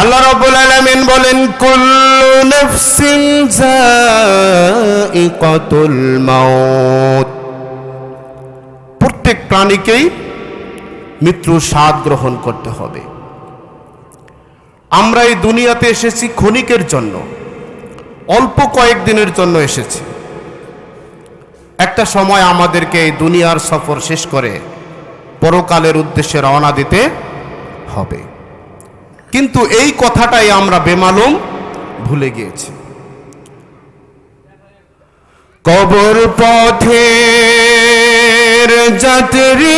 আল্লাহ রাব্বুল আলামিন বলেন, কুল্লু নাফসিন যায়িকাতুল মাউত। প্রত্যেক প্রাণীকেই মৃত্যুর স্বাদ গ্রহণ করতে হবে। আমরা এই দুনিয়াতে এসেছি ক্ষণিকের জন্য, অল্প কয়েকদিনের জন্য এসেছি। একটা সময় আমাদেরকে এই দুনিয়ার সফর শেষ করে পরকালের উদ্দেশ্যে রওনা দিতে হবে। কিন্তু এই কথাটাই আমরা বেমালুম ভুলে গিয়েছি। কবর পথের যাত্রী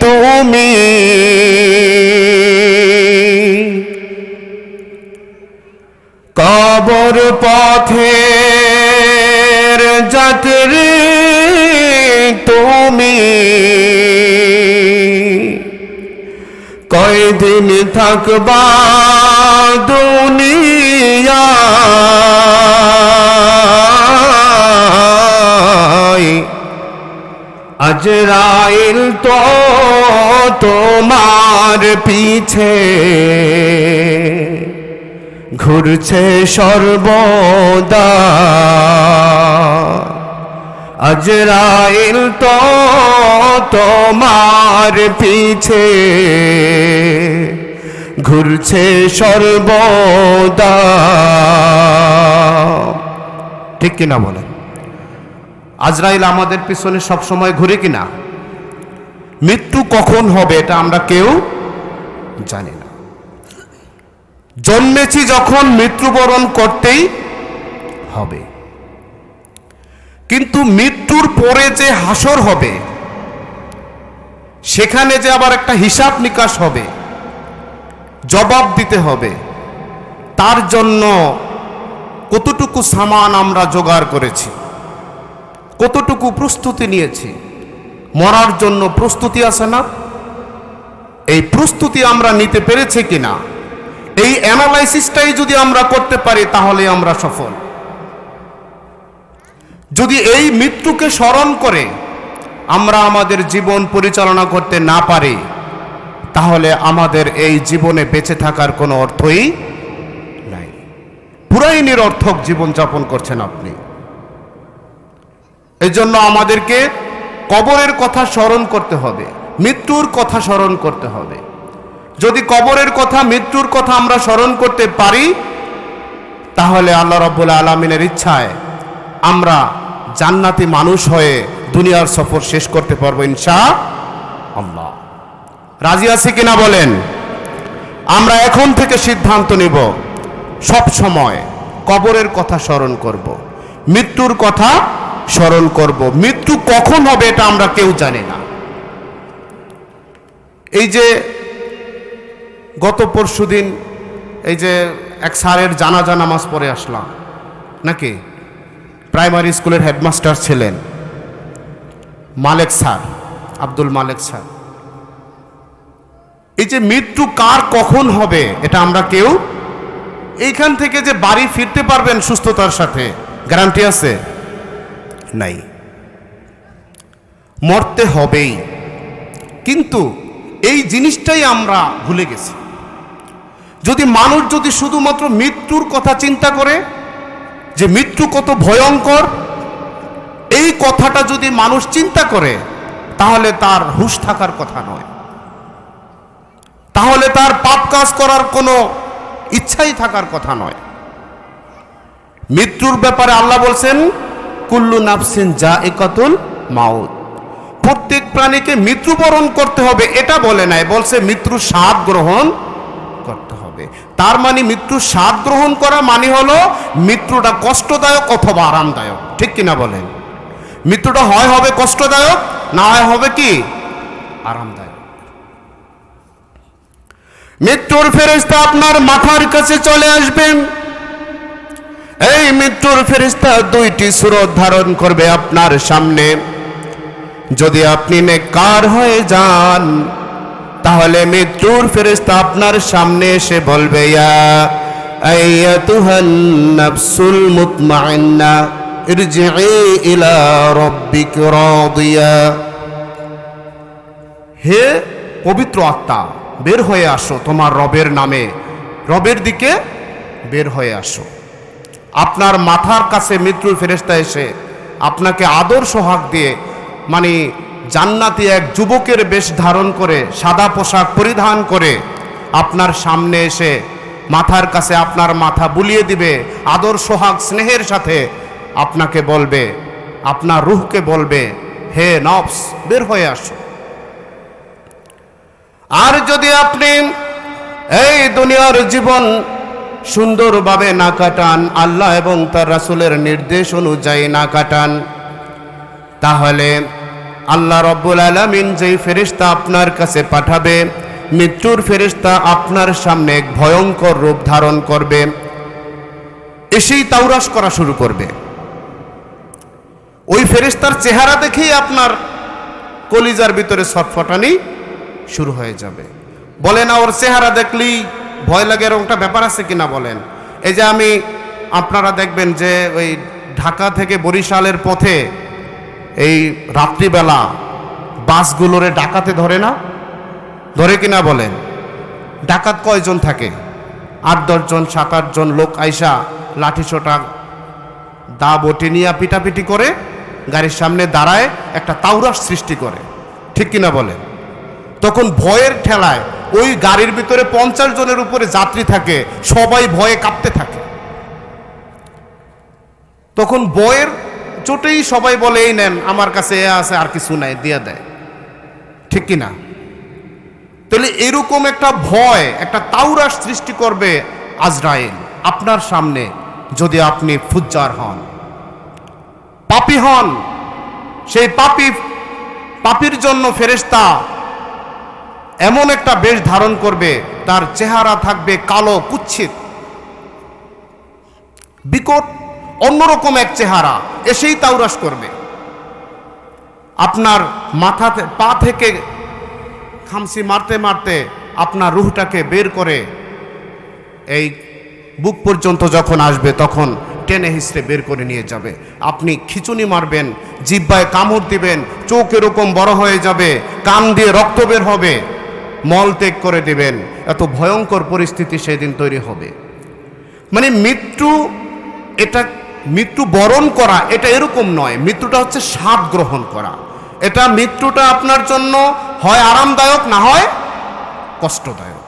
তুমি। কবর পথের যাত্রী তুমি। কয়দিন থাকবা দুনিয়ায় আজরাইল তো তোমার পিছে। ঘুরছে সর্বদা। আজরাইল তো তোমার পিছে। ঘুরছে সর্বদা। ঠিক কিনা বলেন? আজরাইল আমাদের পিছনে সব সময় ঘুরে কিনা? মৃত্যু কখন হবে এটা আমরা কেউ জানি না। জন্মেছি যখন মৃত্যুবরণ করতেই হবে। কিন্তু মৃত্যুর পরে যে হাসর হবে, সেখানে যে আবার একটা হিসাব নিকাশ হবে, জবাব দিতে হবে, তার জন্য কতটুকু সামান আমরা জোগাড় করেছি, কতটুকু প্রস্তুতি নিয়েছি, মরার জন্য প্রস্তুতি আছে না? এই প্রস্তুতি আমরা নিতে পেরেছি কিনা? এই অ্যানালাইসিসটাই যদি আমরা করতে পারি, তাহলে আমরা সফল। যদি এই মৃত্যুকে স্মরণ করে আমরা আমাদের জীবন পরিচালনা করতে না পারি, তাহলে আমাদের এই জীবনে বেঁচে থাকার কোনো অর্থই নাই। পুরাই নিরর্থক জীবনযাপন করছেন আপনি। এই জন্য আমাদেরকে কবরের কথা স্মরণ করতে হবে, মৃত্যুর কথা স্মরণ করতে হবে। যদি কবরের কথা, মৃত্যুর কথা আমরা স্মরণ করতে পারি, তাহলে আল্লাহ রব্বুল আলমিনের ইচ্ছায় আমরা জান্নাতি মানুষ হয়ে দুনিয়ার সফর শেষ করতে পারব ইনশা আল্লাহ। রাজি আছি কিনা বলেন? আমরা এখন থেকে সিদ্ধান্ত নিব, সব সময় কবরের কথা স্মরণ করব, মৃত্যুর কথা স্মরণ করব। মৃত্যু কখন হবে এটা আমরা কেউ জানি না। এই যে গত পরশু দিন এই যে এক স্যারের জানাজা নামাজ পড়ে আসলাম, নাকি? প্রাইমারি স্কুলের হেডমাস্টার ছিলেন মালেক স্যার, আব্দুল মালেক স্যার। এই যে মৃত্যু কার কখন হবে, এটা আমরা কেউ এইখান থেকে যে বাড়ি ফিরতে পারবেন সুস্থতার সাথে, গ্যারান্টি আছে? নাই। মরতে হবেই। কিন্তু এই জিনিসটাই আমরা ভুলে গেছি। যদি মানুষ যদি শুধুমাত্র মৃত্যুর কথা চিন্তা করে যে মৃত্যু কত ভয়ঙ্কর, এই কথাটা যদি মানুষ চিন্তা করে, তাহলে তার হুশ থাকার কথা নয়। তাহলে তার পাপ কাজ করার কোনো ইচ্ছাই থাকার কথা নয়। মৃত্যুর ব্যাপারে আল্লাহ বলছেন, কুল্লু নাফসিন যা একাতুল মাউত। প্রত্যেক প্রাণীকে মৃত্যুবরণ করতে হবে, এটা বলে নাই। বলছে, মৃত্যুর স্বাদ গ্রহণ হবে। তার মানে মৃত্যুর স্বাদ গ্রহণ করা মানে হলো মৃত্যুটা কষ্টদায়ক অথবা আরামদায়ক। ঠিক কিনা বলেন? মৃত্যুটা হয় হবে কষ্টদায়ক, না হয় হবে কি? আরামদায়ক। মৃত্যুর ফেরেস্তা আপনার মাথার কাছে চলে আসবেন। এই মৃত্যুর ফেরিস্তা দুইটি সুরত ধারণ করবে আপনার সামনে। যদি আপনি নেকার হয়ে যান তাহলে মৃত্যুর ফেরিস্তা আপনার সামনে এসে বলবে হে পবিত্র আত্মা, বের হয়ে আসো তোমার রবের নামে। রবের দিকে বের হয়ে আসো। আপনার মাথার কাছে মৃত্যুর ফেরেস্তা এসে আপনাকে আদর সোহাগ দিয়ে মানে জান্নাতি এক যুবকের বেশ ধারণ করে সাদা পোশাক পরিধান করে আপনার সামনে এসে মাথার কাছে আপনার মাথা বুলিয়ে দিবে, আদর, সোহাগ, স্নেহের সাথে আপনাকে বলবে, আপনার রুহকে বলবে, হে নফস, বের হয়ে আসো। আর যদি আপনি এই দুনিয়ার জীবন সুন্দরভাবে না কাটান, আল্লাহ এবং তার রাসুলের নির্দেশ অনুযায়ী না কাটান, তাহলে আল্লাহ রব্বুল আলমিন যেই ফেরিস্তা আপনার কাছে পাঠাবে, মৃত্যুর ফেরিস্তা আপনার সামনে এক ভয়ঙ্কর রূপ ধারণ করবে। এসেই তাওরাস করা শুরু করবে। ওই ফেরিস্তার চেহারা দেখেই আপনার কলিজার ভিতরে ছটফটানি শুরু হয়ে যাবে। বলে, না, ওর চেহারা দেখলেই ভয় লাগে এরকমটা ব্যাপার আছে কিনা বলেন? এই যে আমি, আপনারা দেখবেন যে ওই ঢাকা থেকে বরিশালের পথে এই রাত্রিবেলা বাসগুলোরে ডাকাতে ধরে না? ধরে কিনা বলেন। ডাকাত কয়জন থাকে? আট দশজন সাত আটজন লোক আইসা লাঠি ছোটা দা বটি নিয়ে পিটাপিটি করে গাড়ির সামনে দাঁড়ায় একটা তাওরাস সৃষ্টি করে। ঠিক কিনা বলেন? তখন ভয়ের ঠেলায় ওই গাড়ির ভিতরে পঞ্চাশ জনের উপরে যাত্রী থাকে, সবাই ভয়ে কাঁপতে থাকে। তখন বয়ের চোটেই সবাই বলে, এই নেন, আমার কাছে এ আছে, আর কিছু নাই, দিয়ে দেয়। ঠিক কিনা তাহলে এরকম একটা ভয়, একটা তাওরাস সৃষ্টি করবে আজরাইল, আপনার সামনে, যদি আপনি ফুজ্জার হন। পাপি হন, সেই পাপি, পাপির জন্য ফেরেস্তা এমন একটা বেশ ধারণ করবে, তার চেহারা থাকবে কালো কুচ্ছিত। বিকট অন্যরকম এক চেহারা, এসেই তাওরাস করবে। আপনার মাথা পা থেকে খামসি মারতে মারতে আপনার রুহটাকে বের করে এই বুক পর্যন্ত যখন আসবে, তখন টেনে হিসড়ে বের করে নিয়ে যাবে। আপনি খিচুনি মারবেন, জিব্বায় কামড় দিবেন, চোখ এরকম বড় হয়ে যাবে, কান দিয়ে রক্ত বের হবে, মল ত্যাগ করে দেবেন। এত ভয়ঙ্কর পরিস্থিতি সেদিন তৈরি হবে। মানে মৃত্যু এটা মৃত্যু বরণ করা, এটা এরকম নয়। মৃত্যুটা হচ্ছে স্বাদ গ্রহণ করা। এটা মৃত্যুটা আপনার জন্য হয় আরামদায়ক, না হয় কষ্টদায়ক।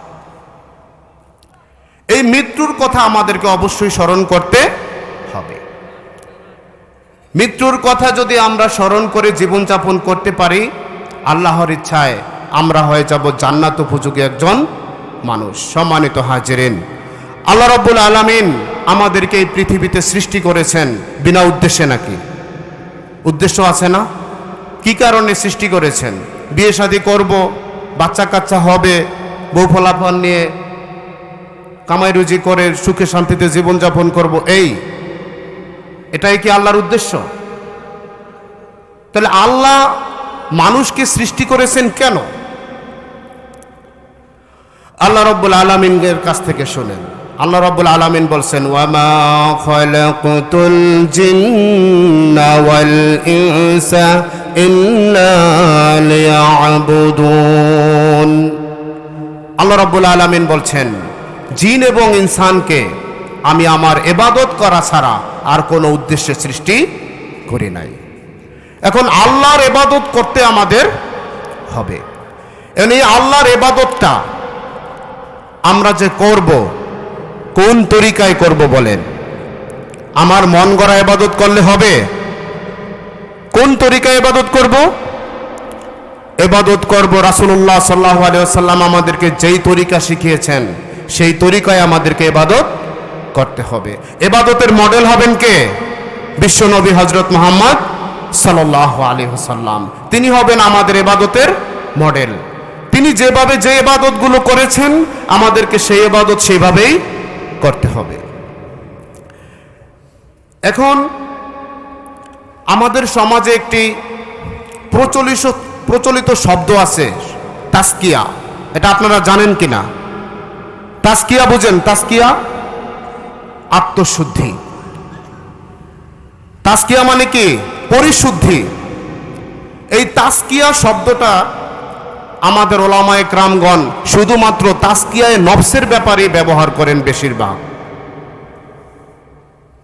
এই মৃত্যুর কথা আমাদেরকে অবশ্যই স্মরণ করতে হবে। মৃত্যুর কথা যদি আমরা স্মরণ করে জীবনযাপন করতে পারি, আল্লাহর ইচ্ছায় আমরা হয়ে যাব জান্নাত উপযোগী একজন মানুষ। সম্মানিত হাজিরেন আল্লাহ রব্বুল আলামিন আমাদেরকে এই পৃথিবীতে সৃষ্টি করেছেন বিনা উদ্দেশ্যে নাকি? উদ্দেশ্য আছে না? কি কারণে সৃষ্টি করেছেন? বিয়ে শাদী করব, বাচ্চা কাচ্চা হবে, বউ ফলাফল নিয়ে কামাই রুজি করে সুখে শান্তিতে জীবনযাপন করব, এই, এটাই কি আল্লাহর উদ্দেশ্য? তাহলে আল্লাহ মানুষকে সৃষ্টি করেছেন কেন? আল্লাহ রব্বুল আলমিনের কাছ থেকে শোনেন। আল্লাহ রব্বুল আলমিন বলছেন, ওয়ামা খলাকুতুল জিন্না ওয়াল ইনসা ইল্লা লিয়াবুদুন। আল্লাহ রব্বুল আলমিন বলছেন, জিন এবং ইনসানকে আমি আমার এবাদত করা ছাড়া আর কোনো উদ্দেশ্যে সৃষ্টি করি নাই। এখন আল্লাহর এবাদত করতে আমাদের হবে। এই আল্লাহর এবাদতটা আমরা যে করব কোন তরিকায় করব বলেন? আমার মন গড়া এবাদত করলে হবে? কোন তরিকায় এবাদত করব? এবাদত করব রাসুল্লাহ সাল্লাহ আলিয়াল্লাম আমাদেরকে যেই তরিকা শিখিয়েছেন, সেই তরিকায় আমাদেরকে এবাদত করতে হবে। এবাদতের মডেল হবেন কে? বিশ্বনবী হজরত মোহাম্মদ সাল্লাহ আলী সাল্লাম তিনি হবেন আমাদের এবাদতের মডেল। তিনি যেভাবে যে এবাদতগুলো করেছেন, আমাদেরকে সেই এবাদত সেইভাবেই করতে হবে। এখন আমাদের সমাজে একটি প্রচলিত প্রচলিত শব্দ আছে, তাস্কিয়া। এটা আপনারা জানেন কিনা? তাস্কিয়া বুঝেন, তাস্কিয়া আত্মশুদ্ধি। তাস্কিয়া মানে কি? পরিশুদ্ধি। এই তাস্কিয়া শব্দটা আমাদের ওলামায়ে ক্রামগণ শুধুমাত্র তাস্কিয়ায় নফসের ব্যাপারে ব্যবহার করেন বেশিরভাগ।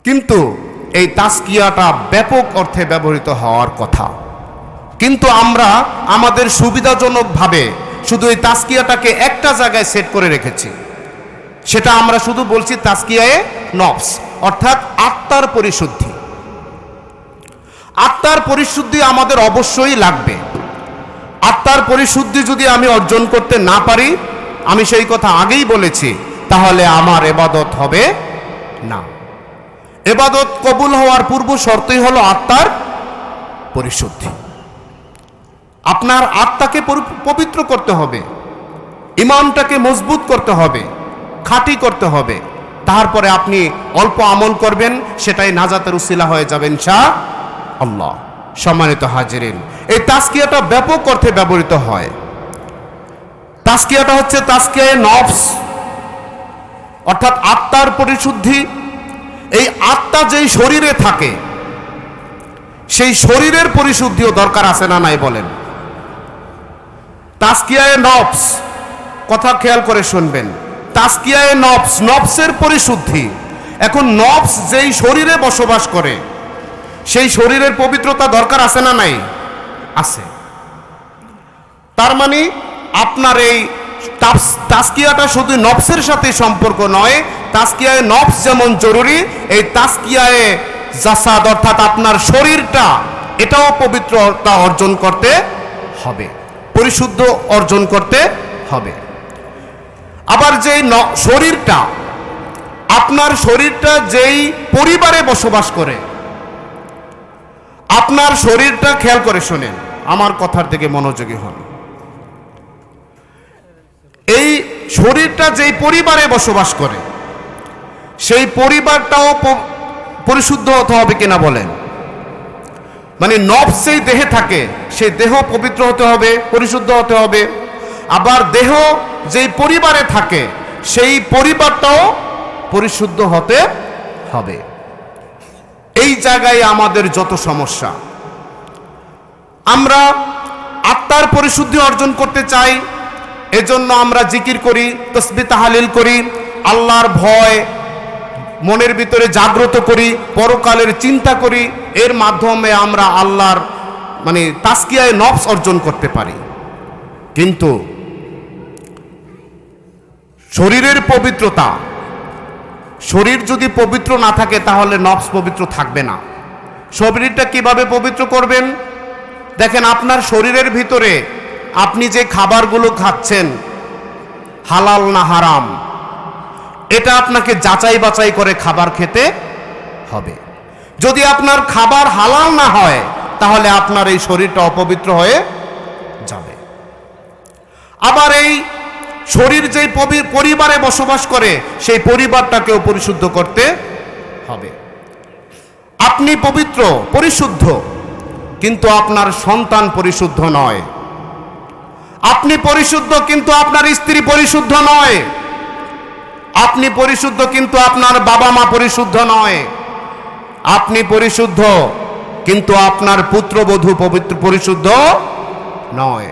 কিন্তু এই তাস্কিয়াটা ব্যাপক অর্থে ব্যবহৃত হওয়ার কথা। কিন্তু আমরা আমাদের সুবিধাজনকভাবে শুধু এই তাস্কিয়াটাকে একটা জায়গায় সেট করে রেখেছি। সেটা আমরা শুধু বলছি তাস্কিয়ায়ে নফস, অর্থাৎ আত্মার পরিশুদ্ধি। আত্মার পরিশুদ্ধি আমাদের অবশ্যই লাগবে। আত্মার পরিশুদ্ধি যদি আমি অর্জন করতে না পারি, আমি সেই কথা আগেই বলেছি, তাহলে আমার এবাদত হবে না। এবাদত কবুল হওয়ার পূর্ব শর্তই হলো আত্মার পরিশুদ্ধি। আপনার আত্মাকে পবিত্র করতে হবে ইমানটাকে মজবুত করতে হবে, খাঁটি করতে হবে। তারপরে আপনি অল্প আমল করবেন, সেটাই নাজাতের উসিলা হয়ে যাবেন শাহ আল্লাহ। সম্মানিত হাজিরিন এই তাস্কিয়াটা ব্যাপক অর্থে ব্যবহৃত হয়। তাস্কিয়াটা হচ্ছে তাস্কিয়ায় নফস, অর্থাৎ আত্মার পরিশুদ্ধি এই আত্মা যেই শরীরে থাকে, সেই শরীরের পরিশুদ্ধিও দরকার আছে না নাই বলেন। তাস্কিয়ায় নফস, কথা খেয়াল করে শুনবেন। তাস্কিয়ায় নফস, নফসের পরিশুদ্ধি। এখন নফস যেই শরীরে বসবাস করে, সেই শরীরের পবিত্রতা দরকার আছে না নাই? আছে। তার মানে আপনার এই তাস- তাস্কিয়াটা শুধু নফসের সাথে সম্পর্ক নয়, তাস্কিয়ায় নফস যেমন জরুরি, এই তাস্কিয়ায় জাসাদ অর্থাৎ আপনার শরীরটা, এটাও পবিত্রতা অর্জন করতে হবে, পরিশুদ্ধ অর্জন করতে হবে। আবার যেই শরীরটা, আপনার শরীরটা যেই পরিবারে বসবাস করে, আপনার শরীরটা খেয়াল করে শোনেন। আমার কথার দিকে মনোযোগী হন। এই শরীরটা যেই পরিবারে বসবাস করে, সেই পরিবারটাও পরিশুদ্ধ হতে হবে কিনা বলেন। মানে নব সেই দেহে থাকে, সেই দেহ পবিত্র হতে হবে, পরিশুদ্ধ হতে হবে। আবার দেহ যেই পরিবারে থাকে, সেই পরিবারটাও পরিশুদ্ধ হতে হবে। এই জায়গায় আমাদের যত সমস্যা আমরা আত্মার পরিশুদ্ধি অর্জন করতে চাই, এজন্য আমরা জিকির করি, তসবি তাহালিল করি, আল্লাহর ভয় মনের ভিতরে জাগ্রত করি, পরকালের চিন্তা করি, এর মাধ্যমে আমরা আল্লাহর মানে তাস্কিয়ায় নফস অর্জন করতে পারি। কিন্তু শরীরের পবিত্রতা, শরীর যদি পবিত্র না থাকে তাহলে নফস পবিত্র থাকবে না। শরীরটা কীভাবে পবিত্র করবেন? দেখেন, আপনার শরীরের ভিতরে আপনি যে খাবারগুলো খাচ্ছেন, হালাল না হারাম, এটা আপনাকে যাচাই বাছাই করে খাবার খেতে হবে। যদি আপনার খাবার হালাল না হয়, তাহলে আপনার এই শরীরটা অপবিত্র হয়ে যাবে। আবার এই শরীর পবি- পরিবারে বসবাস করে, সেই পরিবারটাকেও পরিশুদ্ধ করতে হবে। আপনি পবিত্র, পরিশুদ্ধ কিন্তু আপনার সন্তান পরিশুদ্ধ নয়। আপনি পরিশুদ্ধ কিন্তু আপনার স্ত্রী পরিশুদ্ধ নয়। আপনি পরিশুদ্ধ কিন্তু আপনার বাবা মা পরিশুদ্ধ নয়। আপনি পরিশুদ্ধ কিন্তু আপনার পুত্রবধূ পবিত্র পরিশুদ্ধ নয়।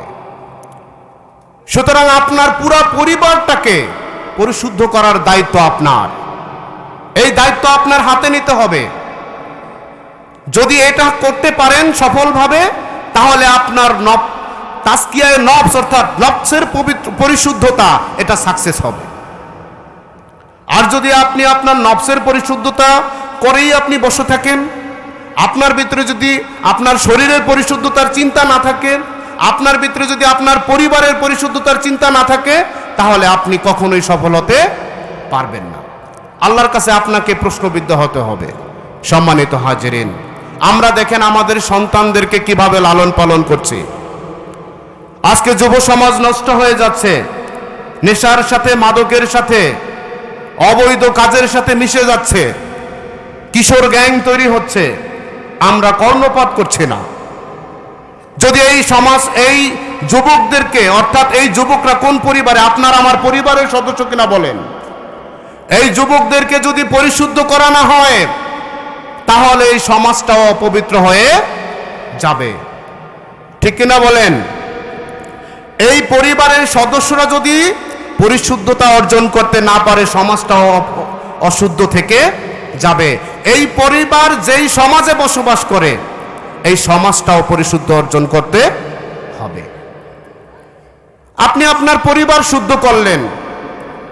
সুতরাং আপনার পুরো পরিবারটাকে পরিশুদ্ধ করার দায়িত্ব আপনার। এই দায়িত্ব আপনার হাতে নিতে হবে। যদি এটা করতে পারেন সফলভাবে, তাহলে আপনার নব তাস্কিয়ায় নবস অর্থাৎ নবসের পবিত্র পরিশুদ্ধতা, এটা সাকসেস হবে। আর যদি আপনি আপনার নবসের পরিশুদ্ধতা করেই আপনি বসে থাকেন, আপনার ভিতরে যদি আপনার শরীরের পরিশুদ্ধতার চিন্তা না থাকে, আপনার ভিতরে যদি আপনার পরিবারের পরিশুদ্ধতার চিন্তা না থাকে, তাহলে আপনি কখনোই সফল হতে পারবেন না। আল্লাহর কাছে আপনাকে প্রশ্নবিদ্ধ হতে হবে। সম্মানিত হাজিরিন আমরা দেখেন আমাদের সন্তানদেরকে কীভাবে লালন পালন করছি। আজকে যুব সমাজ নষ্ট হয়ে যাচ্ছে। নেশার সাথে, মাদকের সাথে, অবৈধ কাজের সাথে মিশে যাচ্ছে। কিশোর গ্যাং তৈরি হচ্ছে। আমরা কর্ণপাত করছি না। যদি এই সমাজ, এই যুবকদেরকে, অর্থাৎ এই যুবকরা কোন পরিবারে, আপনার আমার পরিবারের সদস্য কিনা বলেন। এই যুবকদেরকে যদি পরিশুদ্ধ করা না হয় তাহলে এই সমাজটাও অপবিত্র হয়ে যাবে। ঠিক কিনা বলেন? এই পরিবারের সদস্যরা যদি পরিশুদ্ধতা অর্জন করতে না পারে, সমাজটাও অশুদ্ধ থেকে যাবে। এই পরিবার যেই সমাজে বসবাস করে, এই সমাজটাও পরিশুদ্ধ অর্জন করতে হবে। আপনি আপনার পরিবার শুদ্ধ করলেন,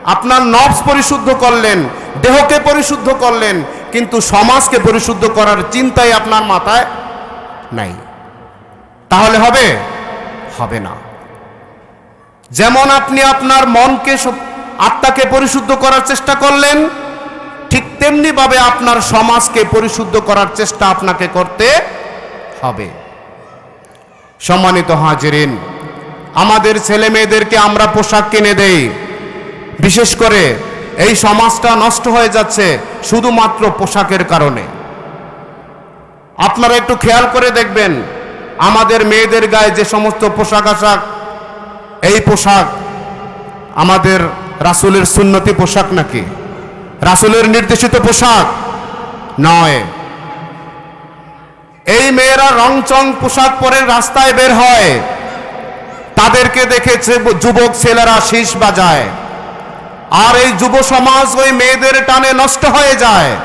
আপনার নবস পরিশুদ্ধ করলেন, দেহকে পরিশুদ্ধ করলেন কিন্তু সমাজকে পরিশুদ্ধ করার চিন্তাই আপনার মাথায় নাই। তাহলে হবে? হবে না। যেমন আপনি আপনার মনকে আত্মাকে পরিশুদ্ধ করার চেষ্টা করলেন, ঠিক তেমনি ভাবে আপনার সমাজকে পরিশুদ্ধ করার চেষ্টা আপনাকে করতে হবে। সম্মানিত হাজিরিন, আমাদের ছেলে মেয়েদেরকে আমরা পোশাক কিনে দেই, বিশেষ করে এই সমাজটা নষ্ট হয়ে যাচ্ছে শুধুমাত্র পোশাকের কারণে। আপনারা একটু খেয়াল করে দেখবেন, আমাদের মেয়েদের গায়ে যে সমস্ত পোশাক আশাক, এই পোশাক আমাদের রাসুলের সুন্নতি পোশাক নাকি? রাসুলের নির্দেশিত পোশাক নয়। এই মেয়েরা রংচং পোশাক পরে রাস্তায় বের হয়, তাদেরকে দেখেছে যুবক ছেলেরা শীষ বাজায়। আর এই যুব সমাজ ওই মেয়েদের টানে নষ্ট হয়ে যায়।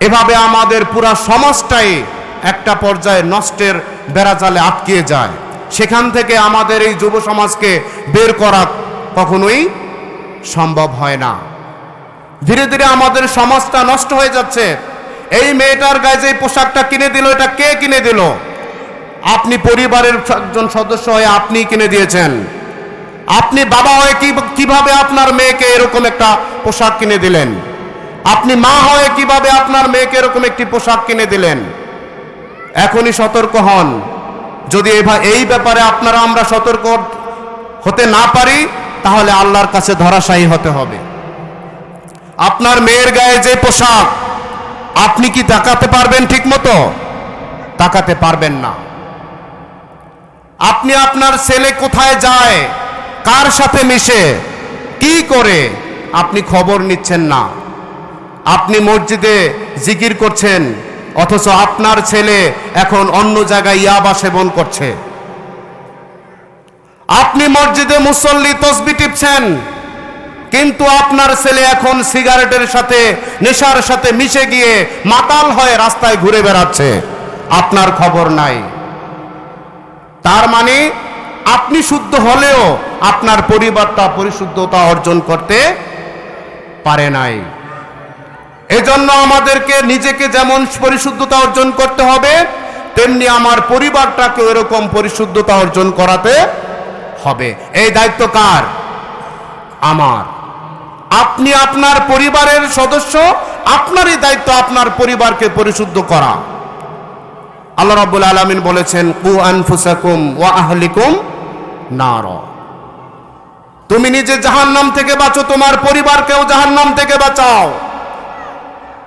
এভাবে আমাদের পুরা সমাজটাই একটা পর্যায়ে নষ্টের বেড়াজালে আটকিয়ে যায়। সেখান থেকে আমাদের এই যুব সমাজকে বের করা কখনোই সম্ভব হয় না। ধীরে ধীরে আমাদের সমাজটা নষ্ট হয়ে যাচ্ছে। এই মেয়েটার গায়ে যে পোশাকটা কিনে দিল, এটা কে কিনে দিল? আপনি পরিবারের একজন সদস্য হয়ে আপনি কিনে দিয়েছেন। আপনি বাবা হয়ে কীভাবে আপনার মেয়েকে এরকম একটা পোশাক কিনে দিলেন? আপনি মা হয়ে কীভাবে আপনার মেয়েকে এরকম একটি পোশাক কিনে দিলেন? এখনই সতর্ক হন। যদি এই ব্যাপারে আপনারা আমরা সতর্ক হতে না পারি, তাহলে আল্লাহর কাছে ধরাশায়ী হতে হবে। আপনার মেয়ের গায়ে যে পোশাক, আপনি কি তাকাতে পারবেন ঠিক মতো তাকাতে পারবেন না। আপনি আপনার ছেলে কোথায় যায়? কার সাথে মিশে? কি করে? আপনি খবর নিচ্ছেন না। আপনি মসজিদে জিকির করছেন, অথচ আপনার ছেলে এখন অন্য জায়গায় ইয়াবা সেবন করছে। আপনি মসজিদে মুসল্লি তসবি টিপছেন, কিন্তু আপনার ছেলে এখন সিগারেটের সাথে, নেশার সাথে মিশে গিয়ে মাতাল হয়ে রাস্তায় ঘুরে বেড়াচ্ছে। আপনার খবর নাই। তার মানে আপনি শুদ্ধ হলেও আপনার পরিবারটা পরিশুদ্ধতা অর্জন করতে পারে নাই। এজন্য আমাদেরকে নিজেকে যেমন পরিশুদ্ধতা অর্জন করতে হবে, তেমনি আমার পরিবারটাকে এরকম পরিশুদ্ধতা অর্জন করাতে হবে। এই দায়িত্ব কার? আমার। আপনি আপনার পরিবারের সদস্য, আপনারই দায়িত্ব আপনার পরিবারকে পরিশুদ্ধ করা। আল্লাহ রাব্বুল আলামিন বলেছেন কু আনফুসাকুম ওয়া আহলিকুম নার। তুমি নিজে জাহান্নাম থেকে বাঁচো, তোমার পরিবারকেও জাহান্নাম থেকে বাঁচাও।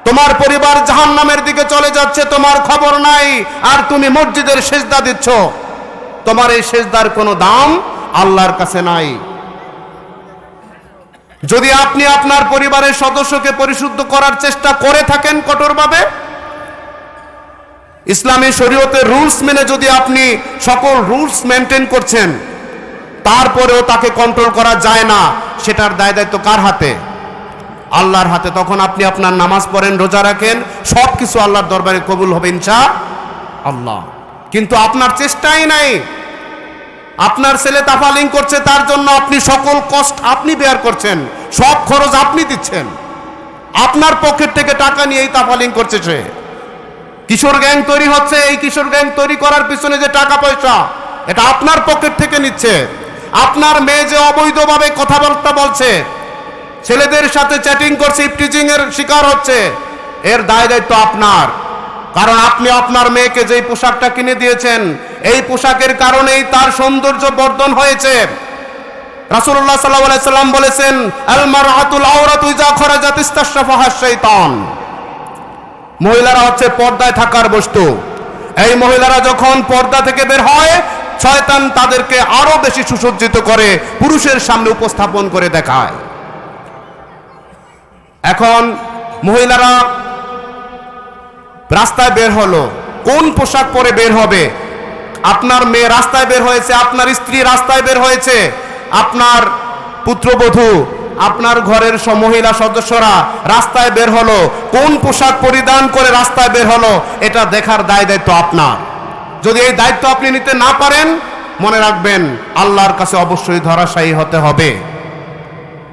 তোমার পরিবার জাহান্নামের দিকে চলে যাচ্ছে, তোমার খবর নাই, আর তুমি মসজিদের সেজদা দিচ্ছ। তোমার এই সেজদার কোনো দাম আল্লাহর কাছে নাই। যদি আপনি আপনার পরিবারের সদস্যকে পরিশুদ্ধ করার চেষ্টা করে থাকেন কঠোরভাবে, ইসলামী শরীয়তের রুলস মেনে যদি আপনি সকল রুলস মেনটেন করছেন তারপরেও তাকে কন্ট্রোল করা যায় না। সেটার দায় দায়িত্ব কার হাতে? আল্লাহর হাতে। তখন আপনি আপনার নামাজ পড়েন, রোজা রাখেন সব কিছু আল্লাহর দরবারে কবুল হবে ইনশা আল্লাহ কিন্তু আপনার চেষ্টাই নাই। আপনার ছেলে তাফালিং করছে, তার জন্য আপনি সকল কষ্ট আপনি বেয়ার করছেন, সব খরচ আপনি দিচ্ছেন। আপনার পকেট থেকে টাকা নিয়েই তাফালিং করছে সে। কিশোর গ্যাং তৈরি হচ্ছে, এই কিশোর গ্যাং তৈরি করার পিছনে যে টাকা পয়সা এটা আপনার পকেট থেকে নিচ্ছে। আপনার মেয়ে যে অবৈধভাবে কথাবার্তা বলছে, ছেলেদের সাথে চ্যাটিং করছে ইফটিজিং এর শিকার হচ্ছে, এর দায় দায়িত্ব আপনার। কারণ আপনি আপনার মেয়েকে যেই পোশাকটা কিনে দিয়েছেন, এই পোশাকের কারণেই তার সৌন্দর্য বর্ধন হয়েছে। রাসূলুল্লাহ সাল্লাল্লাহু আলাইহি বলেছেন, আল মারআতুল আওরাতু ইজা খারাজাত ইস্তাশরাফাহা শাইতান। মহিলারা হচ্ছে পর্দায় থাকার বস্তু। এই মহিলারা যখন পর্দা থেকে বের হয় শয়তান তাদেরকে আরও বেশি সুসজ্জিত করে পুরুষের সামনে উপস্থাপন করে দেখায়। এখন মহিলারা রাস্তায় বের হলো। কোন পোশাক পরে বের হবে? আপনার মেয়ে রাস্তায় বের হয়েছে, আপনার স্ত্রী রাস্তায় বের হয়েছে, আপনার পুত্রবধূ, আপনার ঘরের মহিলা সদস্যরা রাস্তায় বের হলো। কোন পোশাক পরিধান করে রাস্তায় বের হলো? এটা দেখার দায় দায়িত্ব আপনার। যদি এই দায়িত্ব আপনি নিতে না পারেন, মনে রাখবেন আল্লাহর কাছে অবশ্যই ধরাশায়ী হতে হবে।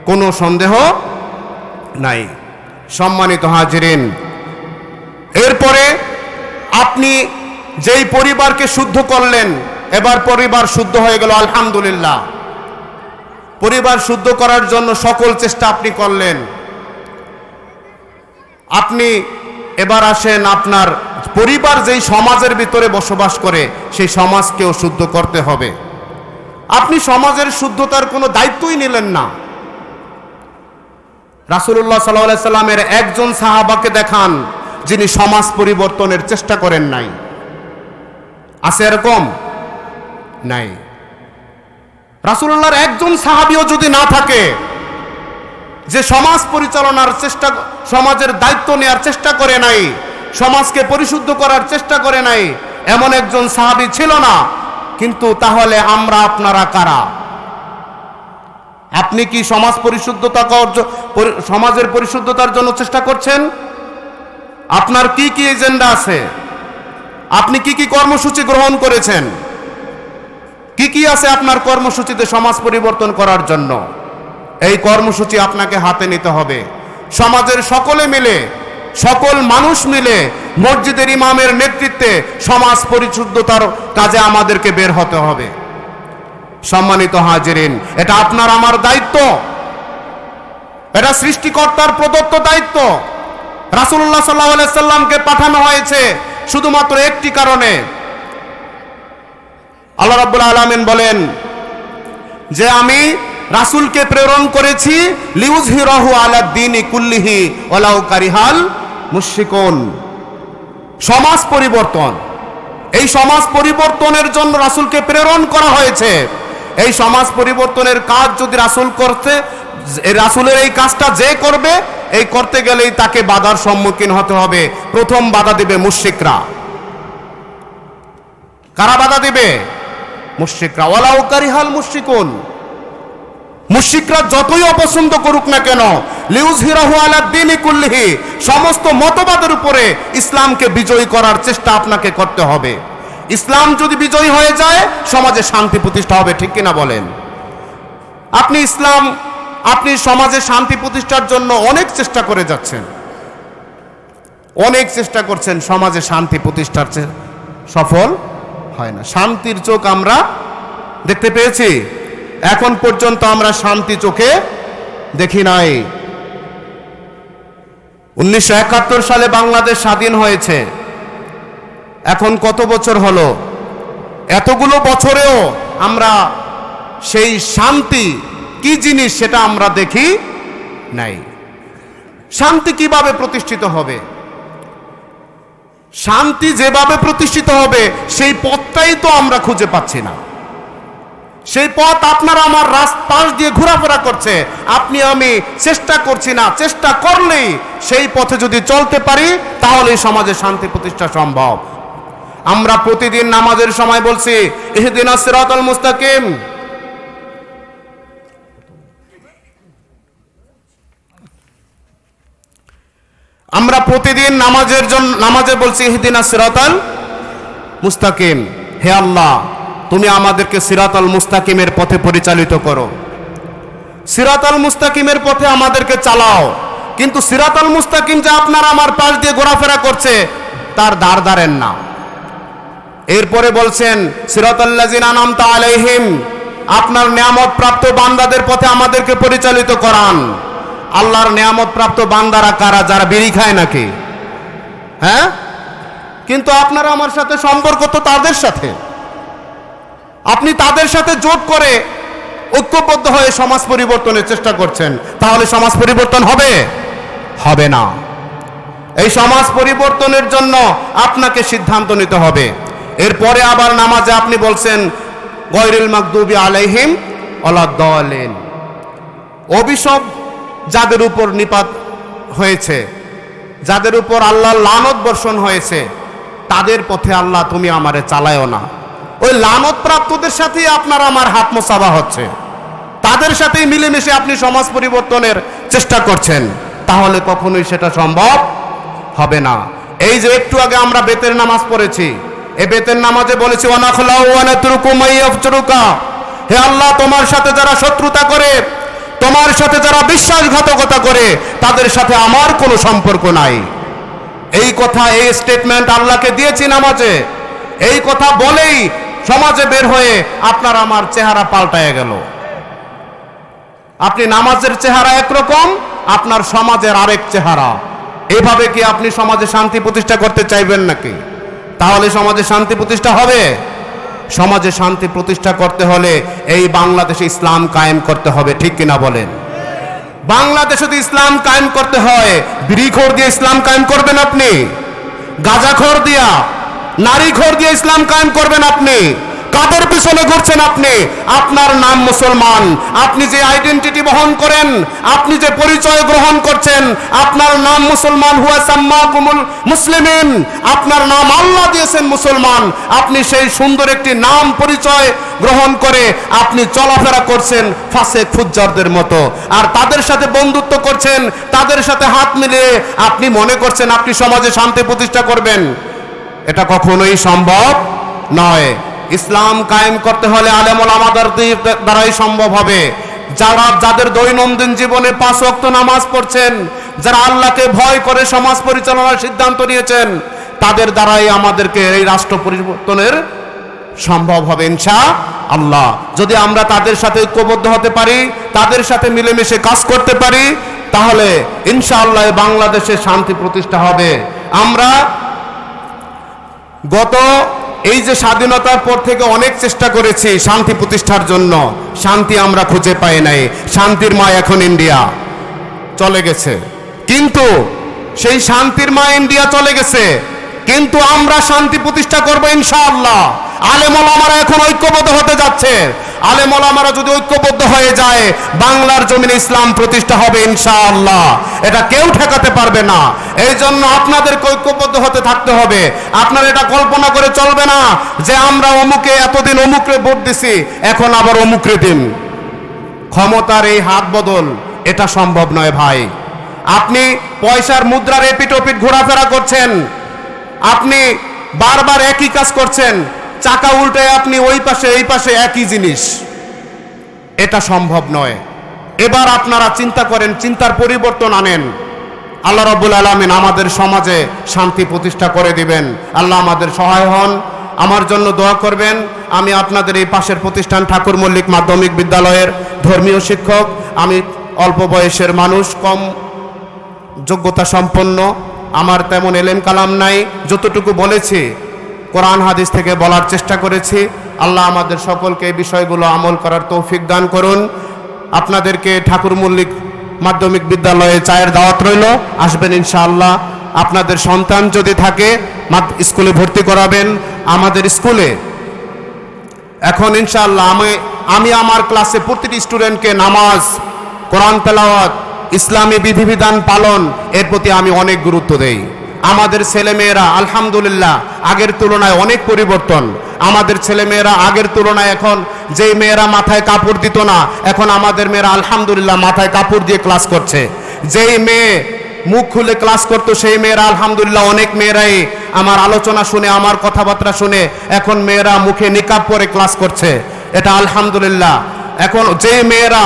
কোনো সন্দেহ নাই। সম্মানিত হাজিরিন, এরপরে আপনি যেই পরিবারকে শুদ্ধ করলেন, এবার পরিবার শুদ্ধ হয়ে গেল, আলহামদুলিল্লাহ। পরিবার শুদ্ধ করার জন্য সকল চেষ্টা আপনি করলেন। আপনি এবার আসেন আপনার পরিবার যেই সমাজের ভিতরে বসবাস করে, সেই সমাজকেও শুদ্ধ করতে হবে। আপনি সমাজের শুদ্ধতার কোনো দায়িত্বই নিলেন না। রাসুল্লাহ সাল্লাহ সাল্লামের একজন সাহাবাকে দেখান, যিনি সমাজ পরিবর্তনের চেষ্টা করেন নাই। আছে এরকম? নাই। রাসুল্লাহর একজন সাহাবিও যদি না থাকে, যে সমাজ পরিচালনার চেষ্টা, সমাজের দায়িত্ব নেওয়ার চেষ্টা করে নাই সমাজকে পরিশুদ্ধ করার চেষ্টা করে নাই। এমন একজন সাহাবি ছিল না। কিন্তু তাহলে আমরা আপনারা কারা? আপনি কি সমাজ পরিশুদ্ধতা সমাজের পরিশুদ্ধতার জন্য চেষ্টা করছেন? আপনার কি কি এজেন্ডা আছে? আপনি কি কি কর্মসূচি গ্রহণ করেছেন? কি কি আছে আপনার কর্মসূচিতে সমাজ পরিবর্তন করার জন্য? এই কর্মসূচি আপনাকে হাতে নিতে হবে। সমাজের সকলে মিলে সকল মানুষ মিলে মসজিদের ইমামের নেতৃত্বে সমাজ পরিশুদ্ধতার কাজে আমাদেরকে বের হতে হবে। সম্মানিত হাজিরিন, এটা আপনার আমার দায়িত্ব। এটা সৃষ্টিকর্তার প্রদত্ত দায়িত্ব। রাসুল্লাহ সাল্লাহ সাল্লামকে পাঠানো হয়েছে শুধুমাত্র একটি কারণে। আল্লাহ রাব্বুল আলামিন বলেন, যে আমি রাসূলকে প্রেরণ করেছি লিউজ লিউজহিরাহু আলা দ্বীনি কুল্লিহি ওলাউ কারিহাল মুশরিকুন সমাজ পরিবর্তন। এই সমাজ পরিবর্তনের জন্য রাসুলকে প্রেরণ করা হয়েছে। এই সমাজ পরিবর্তনের কাজ যদি রাসুল করতে রাসুলের এই কাজটা যে করবে, এই করতে গেলেই তাকে বাধার সম্মুখীন হতে হবে। প্রথম বাধা দিবে মুশরিকরা। কারা বাধা দিবে? মুশরিকরা। ওয়ালাউ কারিহাল মুশরিকরা যতই অপছন্দ করুক না কেন লিউজহিরাহু আলা দ্বীনি কুল্লিহি, সমস্ত মতবাদের উপরে ইসলামকে বিজয়ী করার চেষ্টা আপনাকে করতে হবে। ইসলাম যদি বিজয়ী হয়ে যায়, সমাজে শান্তি প্রতিষ্ঠা হবে, ঠিক কিনা বলেন? আপনি ইসলাম, আপনি সমাজে শান্তি প্রতিষ্ঠার জন্য অনেক চেষ্টা করে যাচ্ছেন। অনেক চেষ্টা করছেন, সমাজে শান্তি প্রতিষ্ঠার সফল হয় না। শান্তির চোখ আমরা দেখতে পেয়েছি। এখন পর্যন্ত আমরা শান্তি চোখে দেখি নাই। উনিশশো একাত্তর সালে বাংলাদেশ স্বাধীন হয়েছে। এখন কত বছর হলো? এতগুলো বছরেও আমরা সেই শান্তি কি জিনিস সেটা আমরা দেখি নাই। শান্তি কীভাবে প্রতিষ্ঠিত হবে? শান্তি যেভাবে প্রতিষ্ঠিত হবে, সেই পথটাই তো আমরা খুঁজে পাচ্ছি না। সেই পথ আপনার আমার পাশ দিয়ে ঘোরাফেরা করছে। আপনি, আমি চেষ্টা করছি না, চেষ্টা করলেই সেই পথে যদি চলতে পারি তাহলে সমাজে শান্তি প্রতিষ্ঠা সম্ভব। আমরা প্রতিদিন নামাজের সময় বলছি এহদিন সিরাতাল মুস্তাকিম। আমরা প্রতিদিন নামাজের জন্য নামাজে বলছি, ইহদিন সিরাতাল মুস্তাকিম। হে আল্লাহ তুমি আমাদেরকে সিরাতাল মুস্তাকিমের পথে পরিচালিত করো। সিরাতাল মুস্তাকিমের পথে আমাদেরকে চালাও। কিন্তু সিরাতাল মুস্তাকিম যে আপনার আমার পাশ দিয়ে ঘোরাফেরা করছে, তার দাঁড় দাঁড়েন না। এরপরে বলছেন সিরাতাল্লাজিন আনামতা আলাইহিম, আপনার নিয়ামত প্রাপ্ত বান্দাদের পথে আমাদেরকে পরিচালিত করান। আল্লাহর নিয়ামত প্রাপ্ত বান্দারা কারা, যারা বিড়ি খায় নাকি? হ্যাঁ? কিন্তু আপনারা আমার সাথে সম্পর্ক তো তাদের সাথে। আপনি তাদের সাথে জোট করে ঐক্যবদ্ধ হয়ে সমাজ পরিবর্তনের চেষ্টা করছেন, তাহলে সমাজ পরিবর্তন হবে? হবে না। এই সমাজ পরিবর্তনের জন্য আপনাকে সিদ্ধান্ত নিতে হবে। এরপরে আবার নামাজে আপনি বলছেন, গয়রুল মাকদুবি আলাইহিম অলাদ্দালিন অভিশপ যাদের উপর নিপাত হয়েছে, যাদের উপর আল্লাহ লানত বর্ষণ হয়েছে, তাদের পথে আল্লাহ তুমি আমারে চালায়ও না। ওই লানত প্রাপ্তদের সাথেই আপনার আমার হাত মোসাবা হচ্ছে। তাদের সাথেই মিলেমিশে আপনি সমাজ পরিবর্তনের চেষ্টা করছেন। তাহলে কখনোই সেটা সম্ভব হবে না। এই যে একটু আগে আমরা বেতের নামাজ পড়েছি, এই বেতের নামাজে বলেছি অনাখলাউ ওয়ানাতুরুকু মাইয়াফজুরুকা হে আল্লাহ, তোমার সাথে যারা শত্রুতা করে, তোমার সাথে যারা বিশ্বাসঘাতকতা করে, তাদের সাথে আমার কোনো সম্পর্ক নাই। এই কথা, এই স্টেটমেন্ট আল্লাহকে দিয়েছি নামাজে। এই কথা বলেই সমাজে বের হয়ে আপনার আমার চেহারা পাল্টায় গেল। আপনি নামাজের চেহারা একরকম, আপনার সমাজের আরেক চেহারা। এভাবে কি আপনি সমাজে শান্তি প্রতিষ্ঠা করতে চাইবেন নাকি? তাহলে সমাজে শান্তি প্রতিষ্ঠা হবে। সমাজে শান্তি প্রতিষ্ঠা করতে হলে এই বাংলাদেশে ইসলাম কায়েম করতে হবে, ঠিক কিনা বলেন? বাংলাদেশে যদি ইসলাম কায়েম করতে হয়, বিড়িখোর দিয়ে ইসলাম কায়েম করবেন আপনি? গাঁজাখোর দিয়া নারীখোর দিয়ে ইসলাম কায়েম করবেন আপনি। কাদের পিছনে ঘুরছেন আপনি? আপনার নাম মুসলমান। আপনি যে আইডেন্টিটি বহন করেন, আপনি যে পরিচয় গ্রহণ করছেন, আপনার নাম মুসলমান মুসলিমিন। আপনার নাম আল্লাহ দিয়েছেন মুসলমান। আপনি সেই সুন্দর একটি নাম পরিচয় গ্রহণ করে আপনি চলাফেরা করছেন ফাঁসে ফুজ্জারদের মতো। আর তাদের সাথে বন্ধুত্ব করছেন, তাদের সাথে হাত মিলিয়ে আপনি মনে করছেন আপনি সমাজে শান্তি প্রতিষ্ঠা করবেন। এটা কখনোই সম্ভব নয়। ইসলাম কায়েম করতে হলে আলেমল আমাদের দ্বারাই সম্ভব হবে। যারা যাদের দৈনন্দিন জীবনে পাঁচ ওয়াক্ত নামাজ পড়ছেন, যারা আল্লাহকে ভয় করে সমাজ পরিচালনার সিদ্ধান্ত নিয়েছেন, তাদের দ্বারাই আমাদেরকে এই রাষ্ট্র পরিবর্তনের সম্ভব হবে ইনশা আল্লাহ। যদি আমরা তাদের সাথে ঐক্যবদ্ধ হতে পারি, তাদের সাথে মিলেমিশে কাজ করতে পারি, তাহলে ইনশাআল্লাহ বাংলাদেশে শান্তি প্রতিষ্ঠা হবে। আমরা গত এই যে স্বাধীনতার পর থেকে অনেক চেষ্টা করেছি শান্তি প্রতিষ্ঠার জন্য। শান্তি আমরা খুঁজে পাই নাই। শান্তির মা এখন ইন্ডিয়া। চলে গেছে। কিন্তু সেই শান্তির মা ইন্ডিয়া চলে গেছে। কিন্তু আমরা শান্তি প্রতিষ্ঠা করব ইনশাআল্লাহ। আলেমল আমরা এখন ঐক্যবদ্ধ হতে যাচ্ছে। আলেমল আমরা যদি ঐক্যবদ্ধ হয়ে যায়, বাংলার জমিনে ইসলাম প্রতিষ্ঠা হবে ইনশাআল্লাহ। এটা কেউ ঠেকাতে পারবে না। এই জন্য আপনাদেরকে ঐক্যবদ্ধ হতে থাকতে হবে। আপনার এটা কল্পনা করে চলবে না যে আমরা অমুকে এতদিন অমুকরে ভোট দিছি, এখন আবার অমুকরে দিন। ক্ষমতার এই হাত বদল, এটা সম্ভব নয় ভাই। আপনি পয়সার মুদ্রার এপিট ওপিট ঘোরাফেরা করছেন, আপনি বারবার একই কাজ করছেন চাকা উল্টে আপনি ওই পাশে, এই পাশে একই জিনিস। এটা সম্ভব নয়। এবার আপনারা চিন্তা করেন, চিন্তার পরিবর্তন আনেন। আল্লাহ রব্বুল আলমিন আমাদের সমাজে শান্তি প্রতিষ্ঠা করে দিবেন। আল্লাহ আমাদের সহায় হন। আমার জন্য দোয়া করবেন। আমি আপনাদের এই পাশের প্রতিষ্ঠান ঠাকুর মল্লিক মাধ্যমিক বিদ্যালয়ের ধর্মীয় শিক্ষক। আমি অল্প বয়সের মানুষ, কম যোগ্যতা সম্পন্ন। আমার তেমন এলেম কালাম নাই। যতটুকু বলেছি কোরআন হাদিস থেকে বলার চেষ্টা করেছি। আল্লাহ আমাদের সকলকে এই বিষয়গুলো আমল করার তৌফিক দান করুন। আপনাদেরকে ঠাকুর মল্লিক মাধ্যমিক বিদ্যালয়ে চায়ের দাওয়াত রইল। আসবেন ইনশাআল্লাহ। আপনাদের সন্তান যদি থাকে স্কুলে ভর্তি করাবেন। আমাদের স্কুলে এখন ইনশাআল্লাহ আমি আমি আমার ক্লাসে প্রতিটি স্টুডেন্টকে নামাজ, কোরআন তেলাওয়াত, ইসলামী বিধিবিধান পালন, এর প্রতি আমি অনেক গুরুত্ব দেই। আমাদের ছেলেমেয়েরা, আলহামদুলিল্লাহ, আগের তুলনায় অনেক পরিবর্তন। আমাদের ছেলেমেয়েরা আগের তুলনায় এখন যেই মেয়েরা মাথায় কাপড় দিত না, এখন আমাদের মেয়েরা আলহামদুলিল্লাহ মাথায় কাপড় দিয়ে ক্লাস করছে। যেই মেয়ে মুখ খুলে ক্লাস করতো, সেই মেয়েরা আলহামদুলিল্লাহ অনেক মেয়েরাই আমার আলোচনা শুনে, আমার কথাবার্তা শুনে এখন মেয়েরা মুখে নিকাব পরে ক্লাস করছে। এটা আলহামদুলিল্লাহ। এখন যে মেয়েরা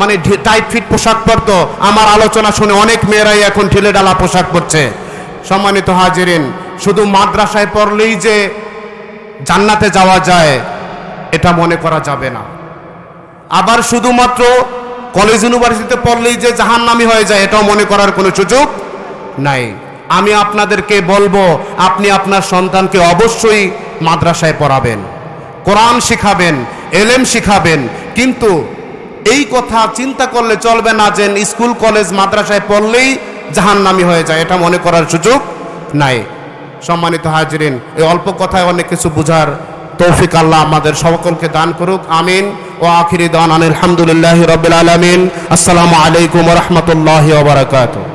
মানে টাইট ফিট পোশাক পরতো, আমার আলোচনা শুনে অনেক মেয়েরাই এখন ঢিলে ডালা পোশাক পরছে। সম্মানিত হাজিরিন, শুধু মাদ্রাসায় পড়লেই যে জান্নাতে যাওয়া যায়, এটা মনে করা যাবে না। আবার শুধুমাত্র কলেজ ইউনিভার্সিটিতে পড়লেই যে জাহান্নামি হয়ে যায়, এটাও মনে করার কোনো সুযোগ নাই। আমি আপনাদেরকে বলব, আপনি আপনার সন্তানকে অবশ্যই মাদ্রাসায় পড়াবেন, কোরআন শিখাবেন, এলেম শিখাবেন, কিন্তু এই কথা চিন্তা করলে চলবে না যে স্কুল, কলেজ, মাদ্রাসায় পড়লেই জাহান্নামি হয়ে যায়, এটা মনে করার সুযোগ নাই। সম্মানিত হাজিরিন, এই অল্প কথায় অনেক কিছু বুঝার তৌফিক আল্লাহ আমাদের সকলকে দান করুক, আমিন। ও আখিরি দান আনিল আলহামদুলিল্লাহ রবিল আলমিন। আসসালামু আলাইকুম রহমতুল্লাহ বারকাতুহ।